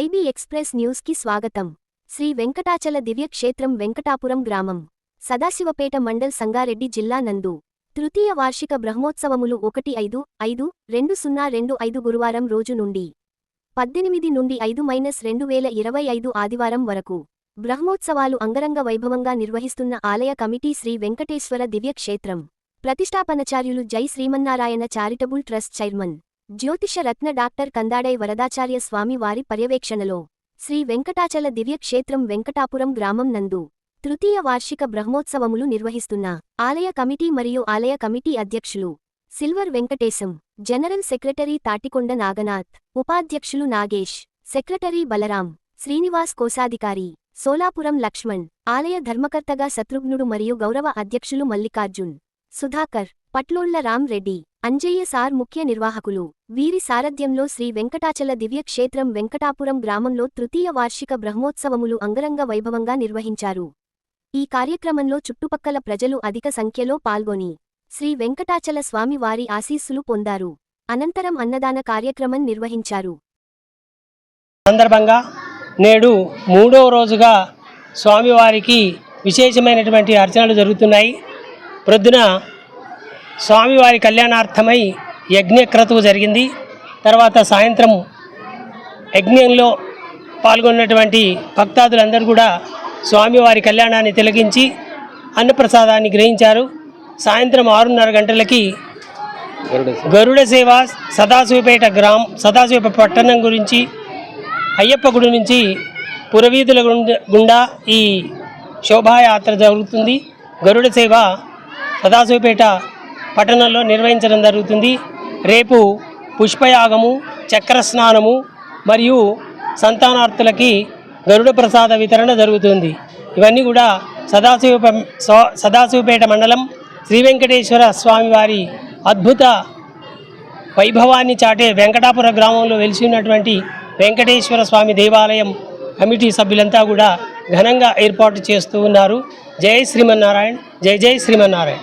IB express న్యూస్కి స్వాగతం. శ్రీ వెంకటాచల దివ్యక్షేత్రం వెంకటాపురం గ్రామం సదాశివపేట మండల్ సంగారెడ్డి జిల్లా నందు. తృతీయ వార్షిక బ్రహ్మోత్సవములు ఒకటి ఐదు ఐదు రెండు సున్నా రెండు ఐదు గురువారం రోజు నుండి పద్దెనిమిది నుండి ఐదు మైనస్ రెండు వేల ఇరవై ఐదు ఆదివారం వరకు బ్రహ్మోత్సవాలు అంగరంగ వైభవంగా నిర్వహిస్తున్న ఆలయ కమిటీ శ్రీ వెంకటేశ్వర దివ్యక్షేత్రం. ప్రతిష్టాపనచార్యులు Jai Srimannarayana charitable trust chairman జ్యోతిష రత్న డాక్టర్ కందాడై వరదాచార్య స్వామి వారి పర్యవేక్షణలో శ్రీ వెంకటాచల దివ్యక్షేత్రం వెంకటాపురం గ్రామం నందు తృతీయ వార్షిక బ్రహ్మోత్సవములు నిర్వహిస్తున్న ఆలయ కమిటీ మరియు ఆలయ కమిటీ అధ్యక్షులు silver Venkatesham general secretary Tatikonda Naganath ఉపాధ్యక్షులు నాగేష్ సెక్రటరీ బలరాం శ్రీనివాస్ కోశాధికారి సోలాపురం లక్ష్మణ్ ఆలయ ధర్మకర్తగా శత్రుఘ్నుడు మరియు గౌరవ అధ్యక్షులు మల్లికార్జున్ సుధాకర్ పట్లోళ్ళ రామ్ రెడ్డి అంజయ్య సార్ ముఖ్య నిర్వాహకులు. వీరి సారథ్యంలో శ్రీ వెంకటాచల దివ్యక్షేత్రం వెంకటాపురం గ్రామంలో తృతీయ వార్షిక బ్రహ్మోత్సవములు అంగరంగ వైభవంగా నిర్వహించారు. ఈ కార్యక్రమంలో చుట్టుపక్కల ప్రజలు అధిక సంఖ్యలో పాల్గొని శ్రీ వెంకటాచల స్వామి వారి ఆశీస్సులు పొందారు. అనంతరం అన్నదాన కార్యక్రమం నిర్వహించారు. సందర్భంగా నేడు మూడో రోజుగా స్వామివారికి విశేషమైనటువంటి అర్చనలు జరుగుతున్నాయి. ప్రొద్దున స్వామివారి కళ్యాణార్థమై యజ్ఞక్రతువు జరిగింది. తర్వాత సాయంత్రం యజ్ఞంలో పాల్గొన్నటువంటి భక్తాదులందరూ కూడా స్వామివారి కళ్యాణాన్ని తిలకించి అన్నప్రసాదాన్ని గ్రహించారు. సాయంత్రం ఆరున్నర గంటలకి గరుడ సేవ సదాశివపేట గ్రామం సదాశివపేట పట్టణం గురించి అయ్యప్ప గుడి నుంచి పురవీధుల గుండ- గుండా ఈ శోభాయాత్ర జరుగుతుంది. గరుడ సేవ సదాశివపేట పట్టణంలో నిర్వహించడం జరుగుతుంది. రేపు పుష్పయాగము చక్ర స్నానము మరియు సంతానార్థులకి గరుడ ప్రసాద వితరణ జరుగుతుంది. ఇవన్నీ కూడా సదాశివ సదాశివపేట మండలం శ్రీ వెంకటేశ్వర స్వామివారి అద్భుత వైభవాన్ని చాటే వెంకటాపుర గ్రామంలో వెలిసి ఉన్నటువంటి వెంకటేశ్వర స్వామి దేవాలయం కమిటీ సభ్యులంతా కూడా ఘనంగా ఏర్పాటు చేస్తూ ఉన్నారు. జై శ్రీమన్నారాయణ జై జై శ్రీమన్నారాయణ.